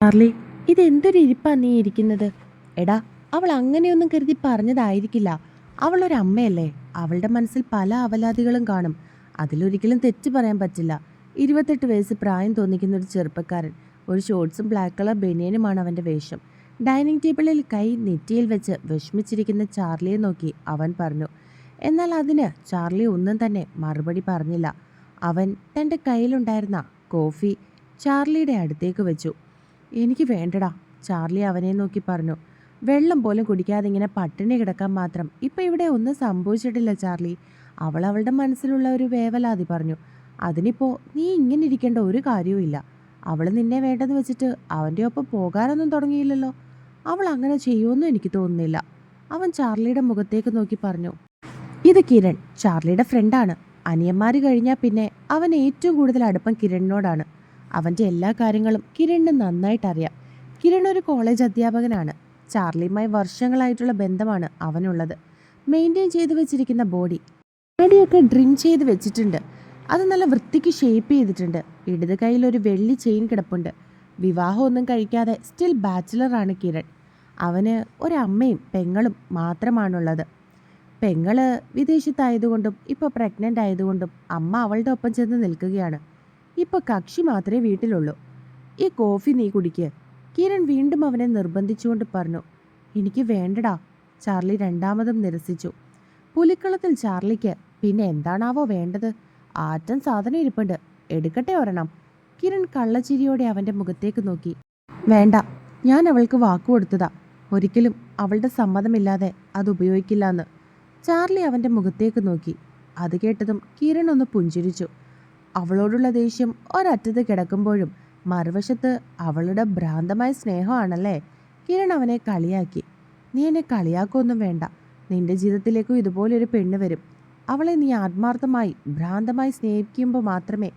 Charlie ഇതെന്തൊരു ഇരിപ്പാ നീ ഇരിക്കുന്നത്? എടാ അവൾ അങ്ങനെയൊന്നും കരുതി പറഞ്ഞതായിരിക്കില്ല. അവളൊരു അമ്മയല്ലേ? അവളുടെ മനസ്സിൽ പല അവലാദികളും കാണും. അതിലൊരിക്കലും തെറ്റ് പറയാൻ പറ്റില്ല. ഇരുപത്തെട്ട് വയസ്സ് പ്രായം തോന്നിക്കുന്ന ഒരു ചെറുപ്പക്കാരൻ. ഒരു ഷോർട്സും ബ്ലാക്ക് കളർ ബനിയനുമാണ് അവന്റെ വേഷം. ഡൈനിങ് ടേബിളിൽ കൈ നെറ്റിയിൽ വെച്ച് വിഷമിച്ചിരിക്കുന്ന ചാർലിയെ നോക്കി അവൻ പറഞ്ഞു എന്നാൽ അതിന് ചാർലി ഒന്നും തന്നെ മറുപടി പറഞ്ഞില്ല. അവൻ തന്റെ കയ്യിലുണ്ടായിരുന്ന കോഫി ചാർലിയുടെ അടുത്തേക്ക് വെച്ചു. എനിക്ക് വേണ്ടടാ. ചാർലി അവനെ നോക്കി പറഞ്ഞു. വെള്ളം പോലും കുടിക്കാതെ ഇങ്ങനെ പട്ടിണി കിടക്കാൻ മാത്രം ഇപ്പം ഇവിടെ ഒന്നും സംഭവിച്ചിട്ടില്ല ചാർലി. അവൾ അവളുടെ മനസ്സിലുള്ള ഒരു വേവലാതി പറഞ്ഞു. അതിനിപ്പോൾ നീ ഇങ്ങനെ ഇരിക്കേണ്ട ഒരു കാര്യവും ഇല്ല. അവൾ നിന്നെ വേണ്ടെന്ന് വെച്ചിട്ട് അവന്റെ ഒപ്പം പോകാനൊന്നും തുടങ്ങിയില്ലല്ലോ. അവൾ അങ്ങനെ ചെയ്യുമെന്നും എനിക്ക് തോന്നുന്നില്ല. അവൻ ചാർലിയുടെ മുഖത്തേക്ക് നോക്കി പറഞ്ഞു. ഇത് കിരൺ ചാർലിയുടെ ഫ്രണ്ടാണ് അനിയന്മാർ കഴിഞ്ഞാൽ പിന്നെ അവൻ ഏറ്റവും കൂടുതൽ അടുപ്പം കിരണിനോടാണ്. അവന്റെ എല്ലാ കാര്യങ്ങളും കിരണിന് നന്നായിട്ടറിയാം. കിരൺ ഒരു കോളേജ് അധ്യാപകനാണ്. ചാർലിയുമായി വർഷങ്ങളായിട്ടുള്ള ബന്ധമാണ് അവനുള്ളത്. മെയിന്റെയിൻ ചെയ്തു വെച്ചിരിക്കുന്ന ബോഡി. ബോഡിയൊക്കെ ഡ്രിം ചെയ്ത് വെച്ചിട്ടുണ്ട്. അത് നല്ല വൃത്തിക്ക് ഷേപ്പ് ചെയ്തിട്ടുണ്ട്. ഇടത് കയ്യിൽ ഒരു വെള്ളി ചെയിൻ കിടപ്പുണ്ട്. വിവാഹമൊന്നും കഴിക്കാതെ സ്റ്റിൽ ബാച്ചിലറാണ് കിരൺ. അവന് ഒരമ്മയും പെങ്ങളും മാത്രമാണുള്ളത്. പെങ്ങൾ വിദേശത്തായതുകൊണ്ടും ഇപ്പോൾ പ്രഗ്നന്റ് ആയതുകൊണ്ടും അമ്മ അവളുടെ ഒപ്പം ചെന്ന് നിൽക്കുകയാണ്. ഇപ്പോൾ കക്ഷി മാത്രമേ വീട്ടിലുള്ളൂ. ഈ കോഫി നീ കുടിക്ക്. കിരൺ വീണ്ടും അവനെ നിർബന്ധിച്ചുകൊണ്ട് പറഞ്ഞു. എനിക്ക് വേണ്ടടാ. ചാർലി രണ്ടാമതും നിരസിച്ചു. പുലിക്കളത്തിൽ ചാർലിക്ക് പിന്നെ എന്താണാവോ വേണ്ടത്? ആറ്റം സാധനം ഇരിപ്പുണ്ട്. എടുക്കട്ടെ ഒരെണ്ണം. കിരൺ കള്ളച്ചിരിയോടെ അവന്റെ മുഖത്തേക്ക് നോക്കി. വേണ്ട. ഞാൻ അവൾക്ക് വാക്കു കൊടുത്തതാ. ഒരിക്കലും അവളുടെ സമ്മതമില്ലാതെ അത് ഉപയോഗിക്കില്ല എന്ന് ചാർലി അവന്റെ മുഖത്തേക്ക് നോക്കി. അത് കേട്ടതും കിരൺ ഒന്ന് പുഞ്ചിരിച്ചു. അവളോടുള്ള ദേഷ്യം ഒരറ്റത്ത് കിടക്കുമ്പോഴും മറുവശത്ത് അവളുടെ ഭ്രാന്തമായ സ്നേഹമാണല്ലേ? കിരൺ അവനെ കളിയാക്കി. നീ എന്നെ കളിയാക്കൊന്നും വേണ്ട. നിന്റെ ജീവിതത്തിലേക്കും ഇതുപോലൊരു പെണ്ണ് വരും. അവളെ നീ ആത്മാർത്ഥമായി ഭ്രാന്തമായി സ്നേഹിക്കുമ്പോൾ മാത്രമേ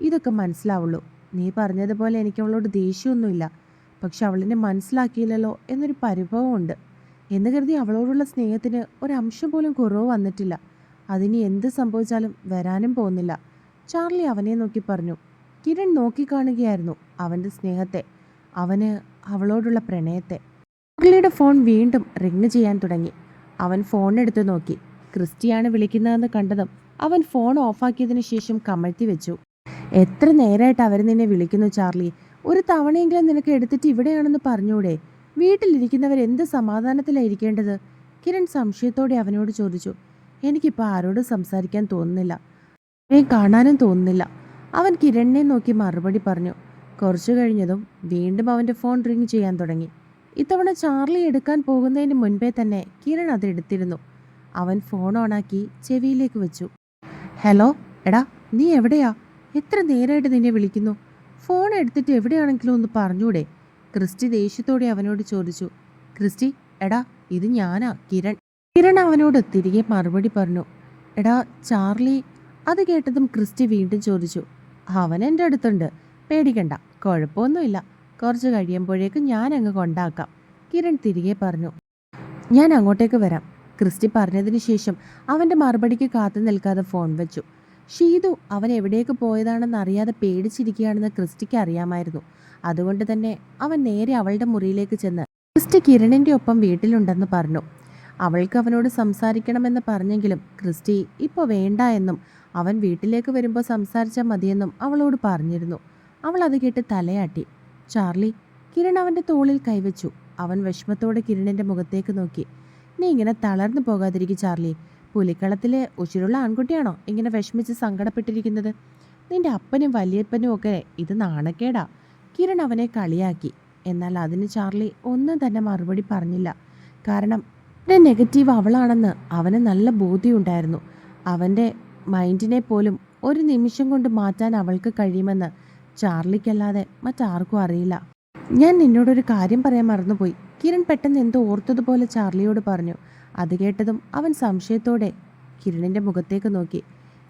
ഇതൊക്കെ മനസ്സിലാവുള്ളൂ. നീ പറഞ്ഞതുപോലെ എനിക്ക് അവളോട് ദേഷ്യമൊന്നുമില്ല. പക്ഷെ അവളെന്നെ മനസ്സിലാക്കിയില്ലല്ലോ എന്നൊരു പരിഭവമുണ്ട് എന്ന് കരുതി അവളോടുള്ള സ്നേഹത്തിന് ഒരംശം പോലും കുറവ് വന്നിട്ടില്ല. അതിനി എന്ത് സംഭവിച്ചാലും വരാനും പോകുന്നില്ല. ചാർലി അവനെ നോക്കി പറഞ്ഞു. കിരൺ നോക്കിക്കാണുകയായിരുന്നു അവന്റെ സ്നേഹത്തെ അവന് അവളോടുള്ള പ്രണയത്തെ. ചാർലിയുടെ ഫോൺ വീണ്ടും റിങ് ചെയ്യാൻ തുടങ്ങി. അവൻ ഫോൺ എടുത്ത് നോക്കി. ക്രിസ്റ്റിയാണ് വിളിക്കുന്നതെന്ന് കണ്ടതും അവൻ ഫോൺ ഓഫാക്കിയതിനു ശേഷം കമഴ്ത്തി വെച്ചു. എത്ര നേരമായിട്ട് അവർ നിന്നെ വിളിക്കുന്നു ചാർലി? ഒരു തവണയെങ്കിലും നിനക്ക് എടുത്തിട്ട് ഇവിടെയാണെന്ന് പറഞ്ഞൂടെ? വീട്ടിലിരിക്കുന്നവർ എന്ത് സമാധാനത്തിലായിരിക്കേണ്ടത് കിരൺ സംശയത്തോടെ അവനോട് ചോദിച്ചു. എനിക്കിപ്പോൾ ആരോടും സംസാരിക്കാൻ തോന്നുന്നില്ല. അവനെ കാണാനും തോന്നുന്നില്ല. അവൻ കിരണിനെ നോക്കി മറുപടി പറഞ്ഞു. കുറച്ചു കഴിഞ്ഞതും വീണ്ടും അവന്റെ ഫോൺ റിങ് ചെയ്യാൻ തുടങ്ങി. ഇത്തവണ ചാർലി എടുക്കാൻ പോകുന്നതിന് മുൻപേ തന്നെ കിരൺ അത് എടുത്തിരുന്നു. അവൻ ഫോൺ ഓണാക്കി ചെവിയിലേക്ക് വെച്ചു. ഹലോ എടാ നീ എവിടെയാ? എത്ര നേരമായിട്ട് നിന്നെ വിളിക്കുന്നു? ഫോൺ എടുത്തിട്ട് എവിടെയാണെങ്കിലും ഒന്ന് പറഞ്ഞൂടെ? ക്രിസ്റ്റി ദേഷ്യത്തോടെ അവനോട് ചോദിച്ചു. ക്രിസ്റ്റി എടാ ഇത് ഞാനാ കിരൺ. കിരൺ അവനോട് തിരികെ മറുപടി പറഞ്ഞു. എടാ ചാർലി അത് കേട്ടതും ക്രിസ്റ്റി വീണ്ടും ചോദിച്ചു അവൻ എന്റെ അടുത്തുണ്ട്. പേടിക്കണ്ട. കുഴപ്പമൊന്നുമില്ല. കുറച്ച് കഴിയുമ്പോഴേക്കും ഞാൻ അങ്ങ് കൊണ്ടാക്കാം. കിരൺ തിരികെ പറഞ്ഞു ഞാൻ അങ്ങോട്ടേക്ക് വരാം. ക്രിസ്റ്റി പറഞ്ഞതിന് ശേഷം അവന്റെ മറുപടിക്ക് കാത്തു നിൽക്കാതെ ഫോൺ വെച്ചു. ഷീതു അവൻ എവിടേക്ക് പോയതാണെന്ന് അറിയാതെ പേടിച്ചിരിക്കുകയാണെന്ന് ക്രിസ്റ്റിക്ക് അറിയാമായിരുന്നു. അതുകൊണ്ട് തന്നെ അവൻ നേരെ അവളുടെ മുറിയിലേക്ക് ചെന്ന് ക്രിസ്റ്റി കിരണിന്റെ ഒപ്പം വീട്ടിലുണ്ടെന്ന് പറഞ്ഞു. അവൾക്ക് അവനോട് സംസാരിക്കണമെന്ന് പറഞ്ഞെങ്കിലും ക്രിസ്റ്റി ഇപ്പോൾ വേണ്ട എന്നും അവൻ വീട്ടിലേക്ക് വരുമ്പോൾ സംസാരിച്ചാൽ മതിയെന്നും അവളോട് പറഞ്ഞിരുന്നു. അവൾ അത് കേട്ട് തലയാട്ടി. ചാർലി കിരൺ അവന്റെ തോളിൽ കൈവച്ചു. അവൻ വിഷമത്തോടെ കിരണിന്റെ മുഖത്തേക്ക് നോക്കി. നീ ഇങ്ങനെ തളർന്നു പോകാതിരിക്കും ചാർലി. പുലിക്കളത്തിലെ ഉച്ചിരുള്ള ആൺകുട്ടിയാണോ ഇങ്ങനെ വിഷമിച്ച് സങ്കടപ്പെട്ടിരിക്കുന്നത്? നിന്റെ അപ്പനും വലിയപ്പനും ഒക്കെ ഇത് നാണക്കേടാ. കിരൺ അവനെ കളിയാക്കി. എന്നാൽ അതിന് ചാർലി ഒന്നും തന്നെ മറുപടി പറഞ്ഞില്ല. കാരണം എന്റെ നെഗറ്റീവ് അവളാണെന്ന് അവന് നല്ല ബോധ്യമുണ്ടായിരുന്നു അവന്റെ മൈൻഡിനെ പോലും ഒരു നിമിഷം കൊണ്ട് മാറ്റാൻ അവൾക്ക് കഴിയുമെന്ന് ചാർലിക്കല്ലാതെ മറ്റാർക്കും അറിയില്ല. ഞാൻ നിന്നോടൊരു കാര്യം പറയാൻ മറന്നുപോയി. കിരൺ പെട്ടെന്ന് എന്തോ ഓർത്തതുപോലെ ചാർലിയോട് പറഞ്ഞു. അത് കേട്ടതും അവൻ സംശയത്തോടെ കിരണിന്റെ മുഖത്തേക്ക് നോക്കി.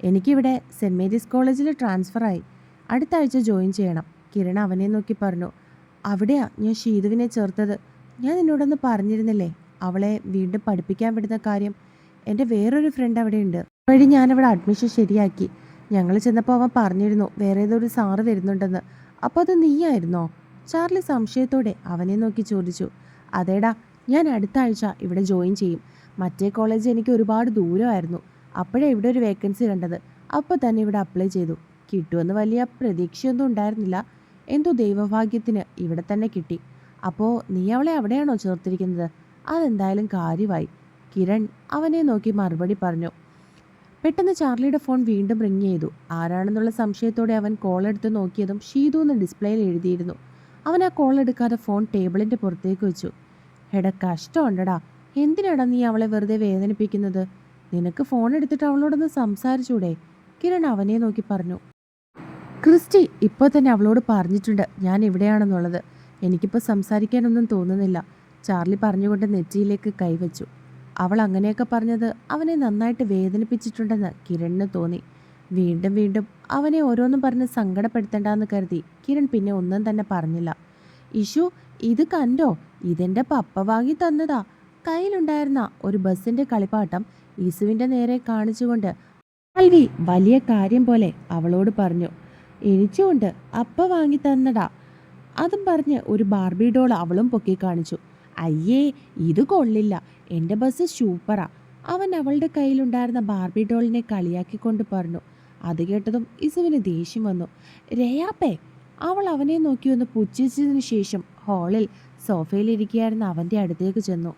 എനിക്കിവിടെ സെന്റ് മേരീസ് കോളേജിൽ ട്രാൻസ്ഫറായി അടുത്ത ആഴ്ച ജോയിൻ ചെയ്യണം. കിരൺ അവനെ നോക്കി പറഞ്ഞു. അവിടെയാ ഞാൻ ഷീതുവിനെ ചേർത്തത്. ഞാൻ നിന്നോടൊന്ന് പറഞ്ഞിരുന്നില്ലേ? അവളെ വീണ്ടും പഠിപ്പിക്കാൻ വിടുന്ന കാര്യം. എന്റെ വേറൊരു ഫ്രണ്ട് അവിടെയുണ്ട്. വഴി ഞാനവിടെ അഡ്മിഷൻ ശരിയാക്കി. ഞങ്ങൾ ചെന്നപ്പോൾ അവൻ പറഞ്ഞിരുന്നു വേറെ ഏതോ ഒരു സാറ് വരുന്നുണ്ടെന്ന്. അപ്പോൾ അത് നീയായിരുന്നോ? ചാർലി സംശയത്തോടെ അവനെ നോക്കി ചോദിച്ചു. അതേടാ ഞാൻ അടുത്ത ആഴ്ച ഇവിടെ ജോയിൻ ചെയ്യും. മറ്റേ കോളേജ് എനിക്ക് ഒരുപാട് ദൂരമായിരുന്നു. അപ്പോഴേ ഇവിടെ ഒരു വേക്കൻസി കണ്ടത്. അപ്പോൾ തന്നെ ഇവിടെ അപ്ലൈ ചെയ്തു. കിട്ടുമെന്ന് വലിയ പ്രതീക്ഷയൊന്നും ഉണ്ടായിരുന്നില്ല. എന്തോ ദൈവഭാഗ്യത്തിന് ഇവിടെ തന്നെ കിട്ടി. അപ്പോൾ നീ അവളെ അവിടെയാണോ ചേർത്തിരിക്കുന്നത്? അതെന്തായാലും കാര്യമായി. കിരൺ അവനെ നോക്കി മറുപടി പറഞ്ഞു. പെട്ടെന്ന് ചാർലിയുടെ ഫോൺ വീണ്ടും റിങ് ചെയ്തു. ആരാണെന്നുള്ള സംശയത്തോടെ അവൻ കോൾ എടുത്ത് നോക്കിയതും ഷീതു എന്ന് ഡിസ്പ്ലേയിൽ എഴുതിയിരുന്നു. അവൻ ആ കോൾ എടുക്കാതെ ഫോൺ ടേബിളിന്റെ പുറത്തേക്ക് വെച്ചു. എടാ കഷ്ടമുണ്ടടാ. എന്തിനാടാ നീ അവളെ വെറുതെ വേദനിപ്പിക്കുന്നത്? നിനക്ക് ഫോൺ എടുത്തിട്ട് അവളോടൊന്ന് സംസാരിച്ചൂടെ? കിരൺ അവനെ നോക്കി പറഞ്ഞു. ക്രിസ്റ്റി ഇപ്പോൾ തന്നെ അവളോട് പറഞ്ഞിട്ടുണ്ട് ഞാൻ എവിടെയാണെന്നുള്ളത് എനിക്കിപ്പോൾ സംസാരിക്കാനൊന്നും തോന്നുന്നില്ല. ചാർലി പറഞ്ഞുകൊണ്ട് നെറ്റിയിലേക്ക് കൈവച്ചു. അവൾ അങ്ങനെയൊക്കെ പറഞ്ഞത് അവനെ നന്നായിട്ട് വേദനിപ്പിച്ചിട്ടുണ്ടെന്ന് കിരണിന് തോന്നി. വീണ്ടും വീണ്ടും അവനെ ഓരോന്നും പറഞ്ഞ് സങ്കടപ്പെടുത്തണ്ടെന്ന് കരുതി കിരൺ പിന്നെ ഒന്നും തന്നെ പറഞ്ഞില്ല. ഇഷു ഇത് കണ്ടോ? ഇതെന്റെ പപ്പ വാങ്ങി തന്നതാ. കയ്യിലുണ്ടായിരുന്ന ഒരു ബസ്സിന്റെ കളിപ്പാട്ടം ഇസുവിന്റെ നേരെ കാണിച്ചുകൊണ്ട് അൽവി വലിയ കാര്യം പോലെ അവളോട് പറഞ്ഞു. എനിച്ചുകൊണ്ട് അപ്പ വാങ്ങി തന്നടാ അതും പറഞ്ഞ് ഒരു ബാർബി ഡോൾ അവളും പൊക്കി കാണിച്ചു. അയ്യേ ഇത് കൊള്ളില്ല. എന്റെ ബസ് സൂപ്പറാ. അവൻ അവളുടെ കയ്യിലുണ്ടായിരുന്ന ബാർബി ഡോളിനെ കളിയാക്കിക്കൊണ്ട് പറഞ്ഞു. അത് കേട്ടതും ഇസുവിന് ദേഷ്യം വന്നു. രയാപ്പേ അവൾ അവനെ നോക്കി ഒന്ന് പുച്ഛിച്ചതിന് ശേഷം ഹാളിൽ സോഫയിലിരിക്കുകയായിരുന്ന അവന്റെ അടുത്തേക്ക് ചെന്നു.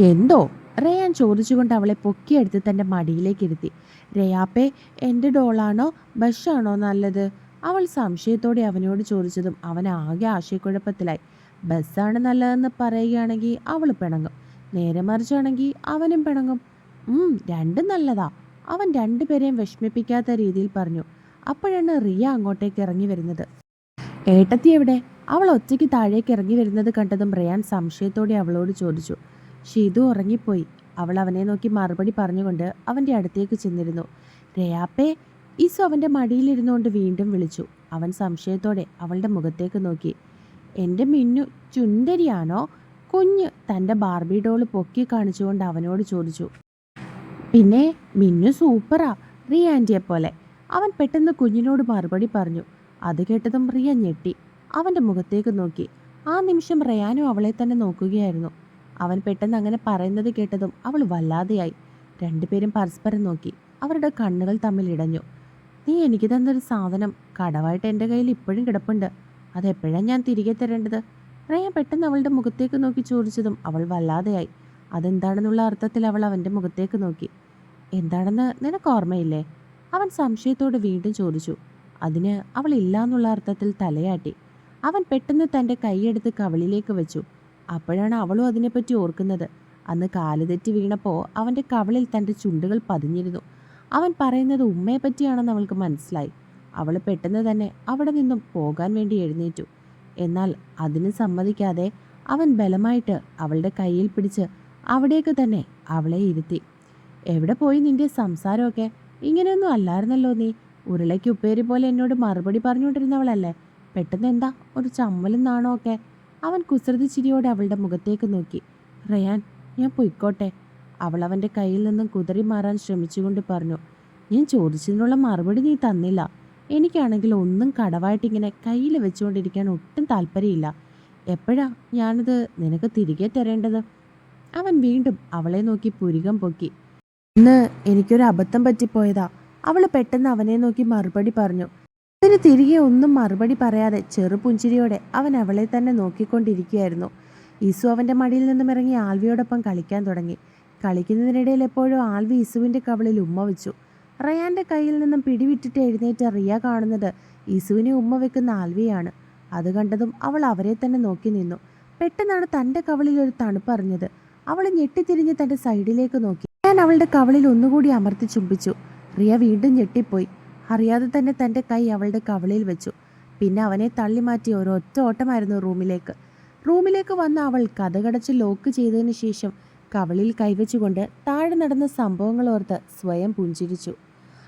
എന്തോ? റയാൻ ചോദിച്ചുകൊണ്ട് അവളെ പൊക്കിയെടുത്ത് തന്റെ മടിയിലേക്ക് ഇരുത്തി. രയാപ്പേ എന്റെ ഡോളാണോ? ബസ്സാണോ നല്ലത്? അവൾ സംശയത്തോടെ അവനോട് ചോദിച്ചതും അവൻ ആകെ ആശയക്കുഴപ്പത്തിലായി. ബസ്സാണ് നല്ലതെന്ന് പറയുകയാണെങ്കിൽ അവൾ പിണങ്ങും. നേരെ മറിച്ചാണെങ്കിൽ അവനും പിണങ്ങും. രണ്ടും നല്ലതാ. അവൻ രണ്ടുപേരെയും വിഷമിപ്പിക്കാത്ത രീതിയിൽ പറഞ്ഞു. അപ്പോഴാണ് റിയ അങ്ങോട്ടേക്ക് ഇറങ്ങി വരുന്നത്. ഏട്ടത്തി എവിടെ? അവൾ ഒറ്റയ്ക്ക് താഴേക്ക് ഇറങ്ങി വരുന്നത് കണ്ടതും റിയാൻ സംശയത്തോടെ അവളോട് ചോദിച്ചു. ഷീതു ഉറങ്ങിപ്പോയി. അവൾ അവനെ നോക്കി മറുപടി പറഞ്ഞുകൊണ്ട് അവന്റെ അടുത്തേക്ക് ചെന്നിരുന്നു. രയാപ്പേ ഈസു അവന്റെ മടിയിലിരുന്നുകൊണ്ട് വീണ്ടും വിളിച്ചു. അവൻ സംശയത്തോടെ അവളുടെ മുഖത്തേക്ക് നോക്കി. എന്റെ മിന്നു ചുണ്ടരിയാണോ? കുഞ്ഞ് തന്റെ ബാർബി ഡോൾ പൊക്കി കാണിച്ചുകൊണ്ട് അവനോട് ചോദിച്ചു പിന്നെ മിന്നു സൂപ്പറാ റിയ ആന്റിയെ പോലെ. അവൻ പെട്ടെന്ന് കുഞ്ഞിനോട് മറുപടി പറഞ്ഞു. അത് കേട്ടതും റിയ ഞെട്ടി. അവന്റെ മുഖത്തേക്ക് നോക്കി. ആ നിമിഷം റിയാനും അവളെ തന്നെ നോക്കുകയായിരുന്നു. അവൻ പെട്ടെന്ന് അങ്ങനെ പറയുന്നത് കേട്ടതും അവൾ വല്ലാതെയായി. രണ്ടുപേരും പരസ്പരം നോക്കി. അവരുടെ കണ്ണുകൾ തമ്മിൽ ഇടഞ്ഞു. നീ എനിക്ക് തന്നൊരു സാധനം കടവായിട്ട് എന്റെ കയ്യിൽ ഇപ്പോഴും കിടപ്പുണ്ട്. അതെപ്പോഴാണ് ഞാൻ തിരികെ തരേണ്ടത്? റയാൻ പെട്ടെന്ന് അവളുടെ മുഖത്തേക്ക് നോക്കി ചോദിച്ചതും അവൾ വല്ലാതെയായി. അതെന്താണെന്നുള്ള അർത്ഥത്തിൽ അവൾ അവന്റെ മുഖത്തേക്ക് നോക്കി. എന്താണെന്ന് നിനക്ക് ഓർമ്മയില്ലേ? അവൻ സംശയത്തോടെ വീണ്ടും ചോദിച്ചു. അതിന് അവൾ ഇല്ല എന്നുള്ള അർത്ഥത്തിൽ തലയാട്ടി. അവൻ പെട്ടെന്ന് തന്റെ കൈയെടുത്ത് കവളിലേക്ക് വെച്ചു. അപ്പോഴാണ് അവളും അതിനെപ്പറ്റി ഓർക്കുന്നത്. അന്ന് കാലുതെറ്റി വീണപ്പോൾ അവന്റെ കവളിൽ തന്റെ ചുണ്ടുകൾ പതിഞ്ഞിരുന്നു. അവൻ പറയുന്നത് ഉമ്മയെപ്പറ്റിയാണെന്ന് അവൾക്ക് മനസ്സിലായി. അവൾ പെട്ടെന്ന് തന്നെ അവിടെ നിന്നും പോകാൻ വേണ്ടി എഴുന്നേറ്റു. എന്നാൽ അതിന് സമ്മതിക്കാതെ അവൻ ബലമായിട്ട് അവളുടെ കയ്യിൽ പിടിച്ച് അവിടേക്ക് തന്നെ അവളെ ഇരുത്തി. എവിടെ പോയി നിന്റെ സംസാരമൊക്കെ? ഇങ്ങനെയൊന്നും അല്ലായിരുന്നല്ലോ നീ. ഉരുളയ്ക്ക് ഉപ്പേരി പോലെ എന്നോട് മറുപടി പറഞ്ഞുകൊണ്ടിരുന്നവളല്ലേ? പെട്ടെന്ന് എന്താ ഒരു ചമ്മലും നാണോ ഒക്കെ അവൻ കുസൃതി ചിരിയോടെ അവളുടെ മുഖത്തേക്ക് നോക്കി. റയാൻ ഞാൻ പൊയ്ക്കോട്ടെ. അവൾ അവന്റെ കയ്യിൽ നിന്നും കുതറി മാറാൻ ശ്രമിച്ചുകൊണ്ട് പറഞ്ഞു. ഞാൻ ചോദിച്ചതിനുള്ള മറുപടി നീ തന്നില്ല. എനിക്കാണെങ്കിൽ ഒന്നും കടവായിട്ട് ഇങ്ങനെ കയ്യിൽ വെച്ചുകൊണ്ടിരിക്കാൻ ഒട്ടും താല്പര്യമില്ല. എപ്പോഴാ ഞാനിത് നിനക്ക് തിരികെ തരേണ്ടത്? അവൻ വീണ്ടും അവളെ നോക്കി പുരികം പൊക്കി. ഇന്ന് എനിക്കൊരു അബദ്ധം പറ്റിപ്പോയതാ. അവൾ പെട്ടെന്ന് അവനെ നോക്കി മറുപടി പറഞ്ഞു. അതിന് തിരികെ ഒന്നും മറുപടി പറയാതെ ചെറുപുഞ്ചിരിയോടെ അവൻ അവളെ തന്നെ നോക്കിക്കൊണ്ടിരിക്കുകയായിരുന്നു. ഈസു അവന്റെ മടിയിൽ നിന്നും ഇറങ്ങി ആൽവിയോടൊപ്പം കളിക്കാൻ തുടങ്ങി. കളിക്കുന്നതിനിടയിൽ എപ്പോഴും ആൽവി ഇസുവിന്റെ കവളിൽ ഉമ്മ വെച്ചു. റയാന്റെ കയ്യിൽ നിന്നും പിടിവിട്ടിട്ട് എഴുന്നേറ്റ റിയ കാണുന്നത് ഇസുവിനെ ഉമ്മ വെക്കുന്ന ആൽവിയാണ്. അത് കണ്ടതും അവൾ അവരെ തന്നെ നോക്കി നിന്നു. പെട്ടെന്നാണ് തന്റെ കവളിൽ ഒരു തണുപ്പ് അറിഞ്ഞത്. അവൾ ഞെട്ടിത്തിരിഞ്ഞ് തന്റെ സൈഡിലേക്ക് നോക്കി. ഞാൻ അവളുടെ കവളിൽ ഒന്നുകൂടി അമർത്തി ചുംബിച്ചു. റിയ വീണ്ടും ഞെട്ടിപ്പോയി. അറിയാതെ തന്നെ തന്റെ കൈ അവളുടെ കവളിൽ വെച്ചു. പിന്നെ അവനെ തള്ളി മാറ്റി ഒരൊറ്റ ഓട്ടമായിരുന്നു റൂമിലേക്ക്. റൂമിലേക്ക് വന്ന അവൾ കഥകടച്ച് ലോക്ക് ചെയ്തതിന് ശേഷം കവളിൽ കൈവച്ചുകൊണ്ട് താഴെ നടന്ന സംഭവങ്ങൾ ഓർത്ത് സ്വയം പുഞ്ചിരിച്ചു.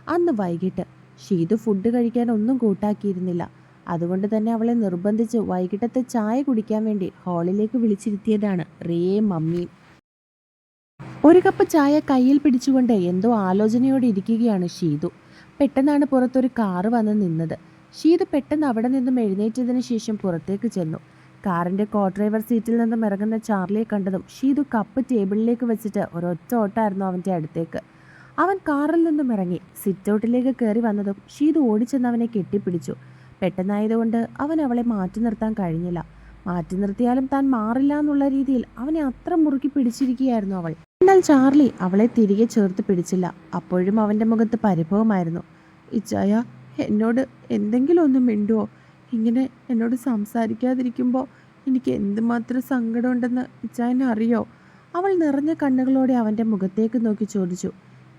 അന്ന് വൈകിട്ട്. ഷീതു ഫുഡ് കഴിക്കാൻ ഒന്നും കൂട്ടാക്കിയിരുന്നില്ല. അതുകൊണ്ട് തന്നെ അവളെ നിർബന്ധിച്ച് വൈകിട്ടത്തെ ചായ കുടിക്കാൻ വേണ്ടി ഹാളിലേക്ക് വിളിച്ചിരുത്തിയതാണ് റിയയും മമ്മിയും ഒരു കപ്പ് ചായ കയ്യിൽ പിടിച്ചുകൊണ്ട് എന്തോ ആലോചനയോടെ ഇരിക്കുകയാണ് ഷീതു. പെട്ടെന്നാണ് പുറത്തൊരു കാറ് വന്ന് നിന്നത്. ഷീതു പെട്ടെന്ന് അവിടെ നിന്നും എഴുന്നേറ്റതിന് ശേഷം പുറത്തേക്ക് ചെന്നു. കാറിന്റെ കോ ഡ്രൈവർ സീറ്റിൽ നിന്നും ഇറങ്ങുന്ന ചാർലിയെ കണ്ടതും ഷീതു കപ്പ് ടേബിളിലേക്ക് വെച്ചിട്ട് ഒരൊറ്റ ഓട്ടായിരുന്നു അവന്റെ അടുത്തേക്ക്. അവൻ കാറിൽ നിന്നും ഇറങ്ങി. സിറ്റൗട്ടിലേക്ക് കയറി വന്നതും ഷീതു ഓടിച്ചെന്ന് അവനെ കെട്ടിപ്പിടിച്ചു. പെട്ടെന്നായതുകൊണ്ട് അവൻ അവളെ മാറ്റി നിർത്താൻ കഴിഞ്ഞില്ല. മാറ്റി നിർത്തിയാലും താൻ മാറില്ല എന്നുള്ള രീതിയിൽ അവനെ അത്ര മുറുക്കി പിടിച്ചിരിക്കുകയായിരുന്നു അവൾ. എന്നാൽ ചാർലി അവളെ തിരികെ ചേർത്ത് പിടിച്ചില്ല. അപ്പോഴും അവന്റെ മുഖത്ത് പരിഭവമായിരുന്നു. ഇച്ചായ എന്നോട് എന്തെങ്കിലും ഒന്നും മിണ്ടുവോ? ഇങ്ങനെ എന്നോട് സംസാരിക്കാതിരിക്കുമ്പോൾ എനിക്ക് എന്തുമാത്രം സങ്കടമുണ്ടെന്ന് ഇച്ചായനെ അറിയോ? അവൾ നിറഞ്ഞ കണ്ണുകളോടെ അവന്റെ മുഖത്തേക്ക് നോക്കി ചോദിച്ചു.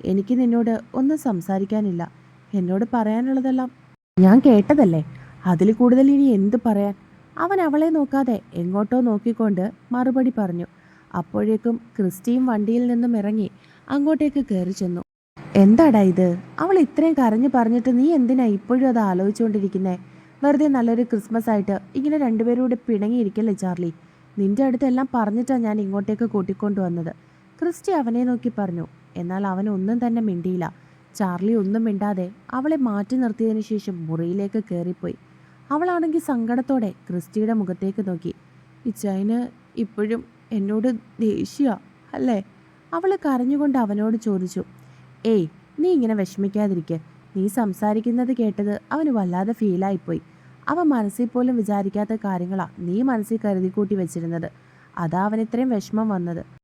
എനിക്ക് നിന്നോട് ഒന്നും സംസാരിക്കാനില്ല. എന്നോട് പറയാനുള്ളതെല്ലാം ഞാൻ കേട്ടതല്ലേ? അതിൽ കൂടുതൽ ഇനി എന്ത് പറയാൻ? അവൻ അവളെ നോക്കാതെ എങ്ങോട്ടോ നോക്കിക്കൊണ്ട് മറുപടി പറഞ്ഞു. അപ്പോഴേക്കും ക്രിസ്റ്റിയും വണ്ടിയിൽ നിന്നും ഇറങ്ങി അങ്ങോട്ടേക്ക് കയറി ചെന്നു. എന്താടാ ഇത്? അവൾ ഇത്രയും കരഞ്ഞു പറഞ്ഞിട്ട് നീ എന്തിനാ ഇപ്പോഴും അത് ആലോചിച്ചുകൊണ്ടിരിക്കുന്നേ? വെറുതെ നല്ലൊരു ക്രിസ്മസ് ആയിട്ട് ഇങ്ങനെ രണ്ടുപേരൂടെ പിണങ്ങിയിരിക്കല്ലേ ചാർലി? നിന്റെ അടുത്തെല്ലാം പറഞ്ഞിട്ടാണ് ഞാൻ ഇങ്ങോട്ടേക്ക് കൂട്ടിക്കൊണ്ടുവന്നത് ക്രിസ്റ്റി അവനെ നോക്കി പറഞ്ഞു. എന്നാൽ അവൻ ഒന്നും തന്നെ മിണ്ടിയില്ല. ചാർലി ഒന്നും മിണ്ടാതെ അവളെ മാറ്റി നിർത്തിയതിനു ശേഷം മുറിയിലേക്ക് കയറിപ്പോയി അവളാണെങ്കിൽ സങ്കടത്തോടെ ക്രിസ്റ്റിയുടെ മുഖത്തേക്ക് നോക്കി. ഇച്ചായന് ഇപ്പോഴും എന്നോട് ദേഷ്യ അല്ലേ? അവൾ കരഞ്ഞുകൊണ്ട് അവനോട് ചോദിച്ചു. ഏയ് നീ ഇങ്ങനെ വിഷമിക്കാതിരിക്കെ. നീ സംസാരിക്കുന്നത് കേട്ടത് അവന് വല്ലാതെ ഫീലായിപ്പോയി. അവൻ മനസ്സിൽ പോലും വിചാരിക്കാത്ത കാര്യങ്ങളാണ് നീ മനസ്സിൽ കരുതി കൂട്ടി വെച്ചിരുന്നത്. അതാ അവൻ ഇത്രയും വിഷമം വന്നത്.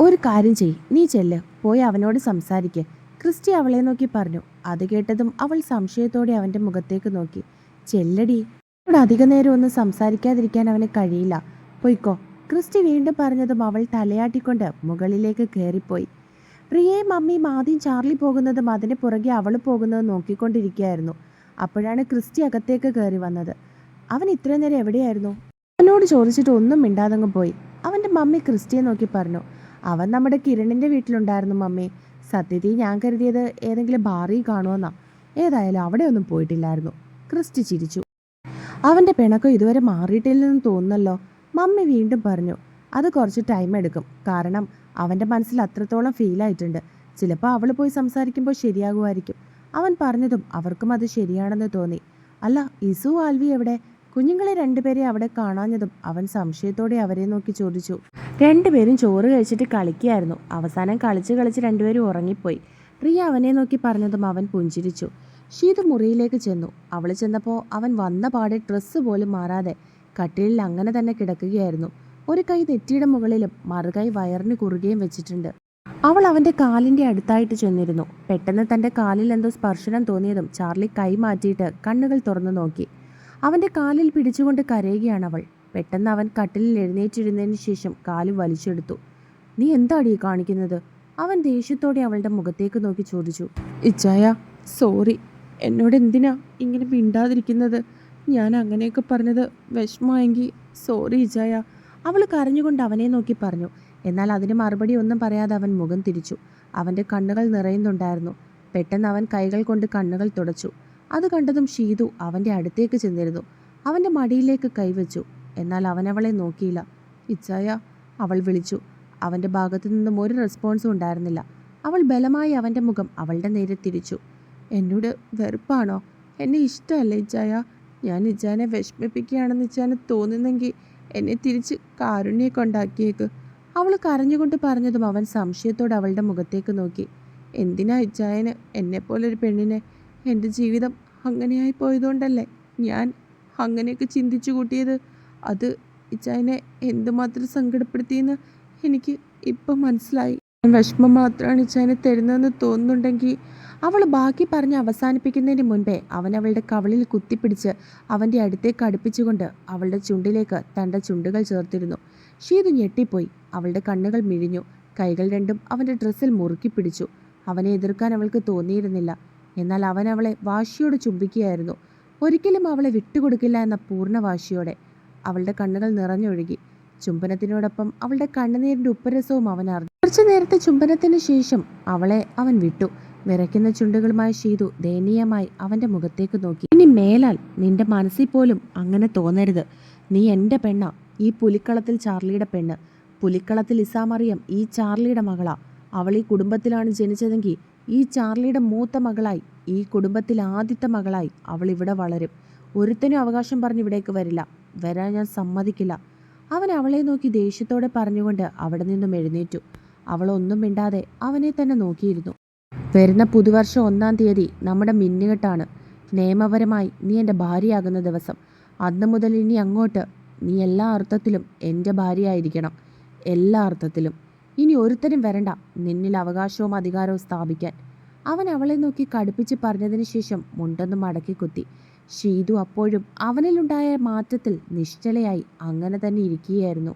ഒരു കാര്യം ചെയ് നീ ചെല്ല്. പോയി അവനോട് സംസാരിക്ക്. ക്രിസ്റ്റി അവളെ നോക്കി പറഞ്ഞു. അത് കേട്ടതും അവൾ സംശയത്തോടെ അവന്റെ മുഖത്തേക്ക് നോക്കി. ചെല്ലടി. അവനോട് അധിക നേരം ഒന്നും സംസാരിക്കാതിരിക്കാൻ അവന് കഴിയില്ല. പൊയ്ക്കോ. ക്രിസ്റ്റി വീണ്ടും പറഞ്ഞതും അവൾ തലയാട്ടിക്കൊണ്ട് മുകളിലേക്ക് കയറിപ്പോയി. പ്രിയയും അമ്മയും ആദ്യം ചാർലി പോകുന്നതും അതിന് പുറകെ അവൾ പോകുന്നതും നോക്കിക്കൊണ്ടിരിക്കുകയായിരുന്നു. അപ്പോഴാണ് ക്രിസ്റ്റി അകത്തേക്ക് കയറി വന്നത്. അവൻ ഇത്രയും നേരം എവിടെയായിരുന്നു? അവനോട് ചോദിച്ചിട്ട് ഒന്നും മിണ്ടാതങ്ങ് പോയി. അവന്റെ മമ്മി ക്രിസ്റ്റിയെ നോക്കി പറഞ്ഞു. അവൻ നമ്മുടെ കിരണിന്റെ വീട്ടിലുണ്ടായിരുന്നു മമ്മി. സത്യത്തിൽ ഞാൻ കരുതിയത് ഏതെങ്കിലും ബാറിൽ കാണുമെന്നാ. ഏതായാലും അവിടെ ഒന്നും പോയിട്ടില്ലായിരുന്നു. ക്രിസ്റ്റി ചിരിച്ചു. അവന്റെ പിണക്കം ഇതുവരെ മാറിയിട്ടില്ലെന്ന് തോന്നുന്നല്ലോ. മമ്മി വീണ്ടും പറഞ്ഞു അത് കുറച്ച് ടൈം എടുക്കും. കാരണം അവന്റെ മനസ്സിൽ അത്രത്തോളം ഫീലായിട്ടുണ്ട് ചിലപ്പോൾ അവൾ പോയി സംസാരിക്കുമ്പോൾ ശരിയാകുമായിരിക്കും. അവൻ പറഞ്ഞതും അവർക്കും അത് ശരിയാണെന്ന് തോന്നി. അല്ല ഇസു ആൽവി എവിടെ? കുഞ്ഞുങ്ങളെ രണ്ടുപേരെ അവിടെ കാണാഞ്ഞതും അവൻ സംശയത്തോടെ അവരെ നോക്കി ചോദിച്ചു. രണ്ടുപേരും ചോറ് കഴിച്ചിട്ട് കളിക്കുകയായിരുന്നു. അവസാനം കളിച്ച് കളിച്ച് രണ്ടുപേരും ഉറങ്ങിപ്പോയി. റിയ അവനെ നോക്കി പറഞ്ഞതും അവൻ പുഞ്ചിരിച്ചു. ഷീത് മുറിയിലേക്ക് ചെന്നു. അവൾ ചെന്നപ്പോൾ അവൻ വന്ന പാടെ ഡ്രസ്സ് പോലും മാറാതെ കട്ടിലിൽ അങ്ങനെ തന്നെ കിടക്കുകയായിരുന്നു. ഒരു കൈ നെറ്റിയുടെ മുകളിലും മറുകൈ വയറിന് കുറുകയും വെച്ചിട്ടുണ്ട്. അവൾ അവന്റെ കാലിന്റെ അടുത്തായിട്ട് ചെന്നിരുന്നു. പെട്ടെന്ന് തന്റെ കാലിൽ എന്തോ സ്പർശനം തോന്നിയതും ചാർലി കൈ മാറ്റിയിട്ട് കണ്ണുകൾ തുറന്നു നോക്കി. അവന്റെ കാലിൽ പിടിച്ചുകൊണ്ട് കരയുകയാണ് അവൾ പെട്ടെന്ന് അവൻ കട്ടിലിൽ എഴുന്നേറ്റിരുന്നതിന് ശേഷം കാൽ വലിച്ചെടുത്തു. നീ എന്താടി കാണിക്കുന്നത്? അവൻ ദേഷ്യത്തോടെ അവളുടെ മുഖത്തേക്ക് നോക്കി ചോദിച്ചു. ഇച്ചായ സോറി. എന്നോട് എന്തിനാ ഇങ്ങനെ മിണ്ടാതിരിക്കുന്നത്? ഞാൻ അങ്ങനെയൊക്കെ പറഞ്ഞത് വിഷമമായെങ്കിൽ സോറി ഇച്ചായ. അവൾ കരഞ്ഞുകൊണ്ട് അവനെ നോക്കി പറഞ്ഞു. എന്നാൽ അതിന് മറുപടി ഒന്നും പറയാതെ അവൻ മുഖം തിരിച്ചു. അവന്റെ കണ്ണുകൾ നിറയുന്നുണ്ടായിരുന്നു. പെട്ടെന്ന് അവൻ കൈകൾ കൊണ്ട് കണ്ണുകൾ തുടച്ചു. അത് കണ്ടതും ഷീതു അവന്റെ അടുത്തേക്ക് ചെന്നിരുന്നു. അവന്റെ മടിയിലേക്ക് കൈവച്ചു. എന്നാൽ അവൻ അവളെ നോക്കിയില്ല. ഇച്ചായ അവൾ വിളിച്ചു. അവന്റെ ഭാഗത്തു നിന്നും ഒരു റെസ്പോൺസും ഉണ്ടായിരുന്നില്ല. അവൾ ബലമായി അവന്റെ മുഖം അവളുടെ നേരെ തിരിച്ചു. എന്നോട് വെറുപ്പാണോ? എന്നെ ഇഷ്ടമല്ല ഇച്ചായ? ഞാൻ ഇച്ചാനെ വിഷമിപ്പിക്കുകയാണെന്ന് ഇച്ചാന് തോന്നുന്നെങ്കിൽ എന്നെ തിരിച്ച് കാരുണ്യൊക്കെ കൊണ്ടാക്കിയേക്ക് അവൾ കരഞ്ഞുകൊണ്ട് പറഞ്ഞതും അവൻ സംശയത്തോടെ അവളുടെ മുഖത്തേക്ക് നോക്കി. എന്തിനാ ഇച്ചായന് എന്നെപ്പോലൊരു പെണ്ണിനെ എന്റെ ജീവിതം അങ്ങനെയായി പോയതുകൊണ്ടല്ലേ? ഞാൻ അങ്ങനെയൊക്കെ ചിന്തിച്ചു കൂട്ടിയത്. അത് ഇച്ചായനെ എന്തുമാത്രം സങ്കടപ്പെടുത്തിയെന്ന് എനിക്ക് ഇപ്പം മനസ്സിലായി. വിഷമം മാത്രമാണ് ഇച്ചായനെ തരുന്നതെന്ന് തോന്നുന്നുണ്ടെങ്കിൽ അവൾ ബാക്കി പറഞ്ഞ് അവസാനിപ്പിക്കുന്നതിന് മുൻപേ അവൻ അവളുടെ കവളിൽ കുത്തിപ്പിടിച്ച് അവന്റെ അടുത്തേക്ക് അടുപ്പിച്ചുകൊണ്ട് അവളുടെ ചുണ്ടിലേക്ക് തന്റെ ചുണ്ടുകൾ ചേർത്തിരുന്നു. ഷീതു ഞെട്ടിപ്പോയി. അവളുടെ കണ്ണുകൾ മിഴിഞ്ഞു. കൈകൾ രണ്ടും അവന്റെ ഡ്രസ്സിൽ മുറുക്കി പിടിച്ചു. അവനെ എതിർക്കാൻ അവൾക്ക് തോന്നിയിരുന്നില്ല. എന്നാൽ അവൻ അവളെ വാശിയോട് ചുംബിക്കുകയായിരുന്നു. ഒരിക്കലും അവളെ വിട്ടുകൊടുക്കില്ല എന്ന പൂർണ വാശിയോടെ അവളുടെ കണ്ണുകൾ നിറഞ്ഞൊഴുകി. ചുംബനത്തിനോടൊപ്പം അവളുടെ കണ്ണുനീരിന്റെ ഉപ്പരസവും അവൻ അറിഞ്ഞു. കുറച്ചു നേരത്തെ ചുംബനത്തിന് ശേഷം അവളെ അവൻ വിട്ടു. വിറയ്ക്കുന്ന ചുണ്ടുകളുമായി ചെയ്തു ദയനീയമായി അവന്റെ മുഖത്തേക്ക് നോക്കി. ഇനി മേലാൽ നിന്റെ മനസ്സിൽ പോലും അങ്ങനെ തോന്നരുത്. നീ എന്റെ പെണ്ണ. ഈ പുലിക്കളത്തിൽ ചാർലിയുടെ പെണ്ണ്. പുലിക്കളത്തിൽ ഇസാമറിയം ഈ ചാർലിയുടെ മകളാ. അവൾ ഈ കുടുംബത്തിലാണ് ജനിച്ചതെങ്കിൽ ഈ ചാർലിയുടെ മൂത്ത മകളായി ഈ കുടുംബത്തിലെ ആദ്യത്തെ മകളായി അവൾ ഇവിടെ വളരും. ഒരുത്തനും അവകാശം പറഞ്ഞ് ഇവിടേക്ക് വരില്ല. വരാൻ ഞാൻ സമ്മതിക്കില്ല. അവൻ അവളെ നോക്കി ദേഷ്യത്തോടെ പറഞ്ഞുകൊണ്ട് അവിടെ നിന്നും എഴുന്നേറ്റു. അവൾ ഒന്നും മിണ്ടാതെ അവനെ തന്നെ നോക്കിയിരുന്നു. വരുന്ന പുതുവർഷം ഒന്നാം തീയതി നമ്മുടെ മിന്നുകെട്ടാണ്. നിയമപരമായി നീ എന്റെ ഭാര്യയാകുന്ന ദിവസം. അന്ന് മുതൽ ഇനി അങ്ങോട്ട് നീ എല്ലാ അർത്ഥത്തിലും എന്റെ ഭാര്യയായിരിക്കണം. എല്ലാ അർത്ഥത്തിലും. ഇനി ഒരുത്തരും വരണ്ട. നിന്നിൽ അവകാശവും അധികാരവും സ്ഥാപിക്കാൻ. അവൻ അവളെ നോക്കി കടുപ്പിച്ച് പറഞ്ഞതിന് ശേഷം മുണ്ടൊന്ന് മടക്കി കുത്തി. ഷീതു അപ്പോഴും അവനിലുണ്ടായ മാറ്റത്തിൽ നിശ്ചലയായി അങ്ങനെ തന്നെ ഇരിക്കുകയായിരുന്നു.